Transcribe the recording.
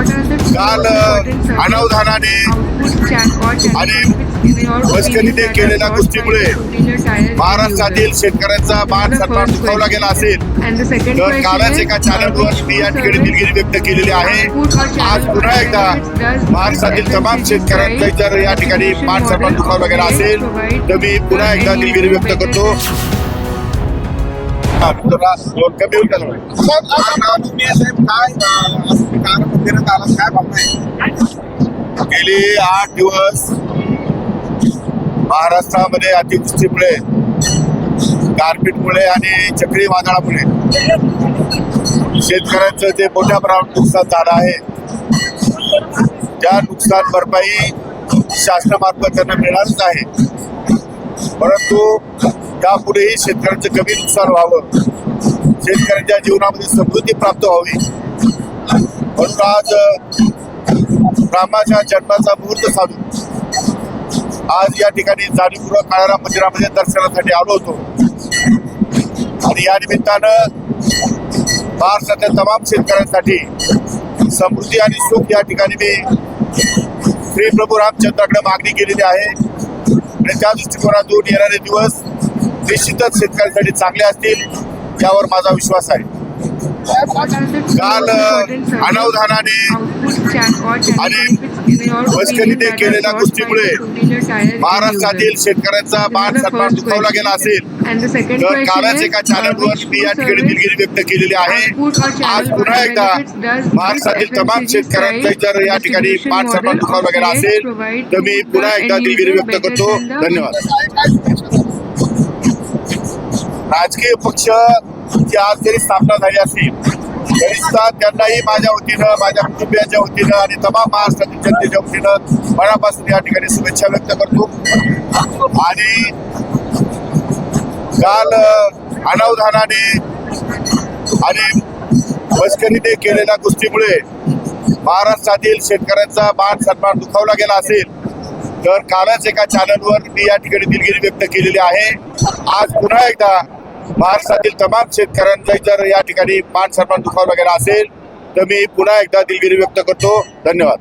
काल अनावधानाने आणि मस्करीने केलेल्या गोष्टीमुळे महाराष्ट्रातील शेतकऱ्यांचा मान सन्मान दुखावला गेला असेल. तर कालच एका चॅनलवर मी या ठिकाणी दिलगिरी व्यक्त केलेली आहे. आज पुन्हा एकदा महाराष्ट्रातील तमाम शेतकऱ्यांचा जर या ठिकाणी मान सन्मान दुखावला गेला असेल. तर मी पुन्हा एकदा दिलगिरी व्यक्त करतो. कमी होईल काय अं, आला. काय भावना गेली आठ दिवस महाराष्ट्रामध्ये अतिवृष्टीमुळे गारपीटमुळे आणि चक्रीवादळामुळे शेतकऱ्यांचं जे मोठ्या प्रमाणात नुकसान झालं आहे त्या नुकसान भरपाई शासनामार्फत त्यांना मिळालंच आहे. परंतु त्यापुढेही शेतकऱ्यांचं कमी नुकसान व्हावं शेतकऱ्यांच्या जीवनामध्ये समृद्धी प्राप्त व्हावी आज रामाच्या जन्माचा मुहूर्त साधून आज या ठिकाणी जाणीवपूर्वक काळाराम मंदिरामध्ये दर्शनासाठी आलो होतो. आणि या निमित्तानं महाराष्ट्रातल्या तमाम शेतकऱ्यांसाठी समृद्धी आणि सुख या ठिकाणी मी श्री प्रभू रामचंद्राकडे मागणी केलेली आहे. आणि त्या दृष्टिकोनातून येणारे दिवस निश्चितच शेतकऱ्यांसाठी चांगले असतील यावर माझा विश्वास आहे. काल अनावधानाने आणि मस्करीने केलेल्या गोष्टीमुळे महाराष्ट्रातील शेतकऱ्यांचा मान सन्मान दुखावला गेला असेल. तर कालच एका चॅनलवर मी या ठिकाणी दिलगिरी व्यक्त केलेली आहे. आज पुन्हा एकदा महाराष्ट्रातील तमाम शेतकऱ्यांचा जर या ठिकाणी मान सन्मान दुखावला गेला असेल. तर मी पुन्हा एकदा दिलगिरी व्यक्त करतो. धन्यवाद. राजकीय पक्ष ची आज जरी स्थापना झाली असेल तरी सुद्धा त्यांनाही माझ्या वतीनं माझ्या कुटुंबियाच्या वतीनं आणि तमाम महाराष्ट्रातील जनतेच्या वतीनं मनापासून या ठिकाणी शुभेच्छा व्यक्त करतो. आणि काल अनावधानाने आणि मस्करीने केलेल्या गोष्टीमुळे महाराष्ट्रातील शेतकऱ्यांचा मान सन्मान दुखावला गेला असेल तर कालच एका चॅनलवर मी या ठिकाणी दिलगिरी व्यक्त केलेली आहे. आज पुन्हा एकदा महाराष्ट्रातील तमाम शेतकऱ्यांचा जर या ठिकाणी मान सन्मान दुखावला गेला असेल तर मी पुन्हा एकदा दिलगिरी व्यक्त करतो. धन्यवाद.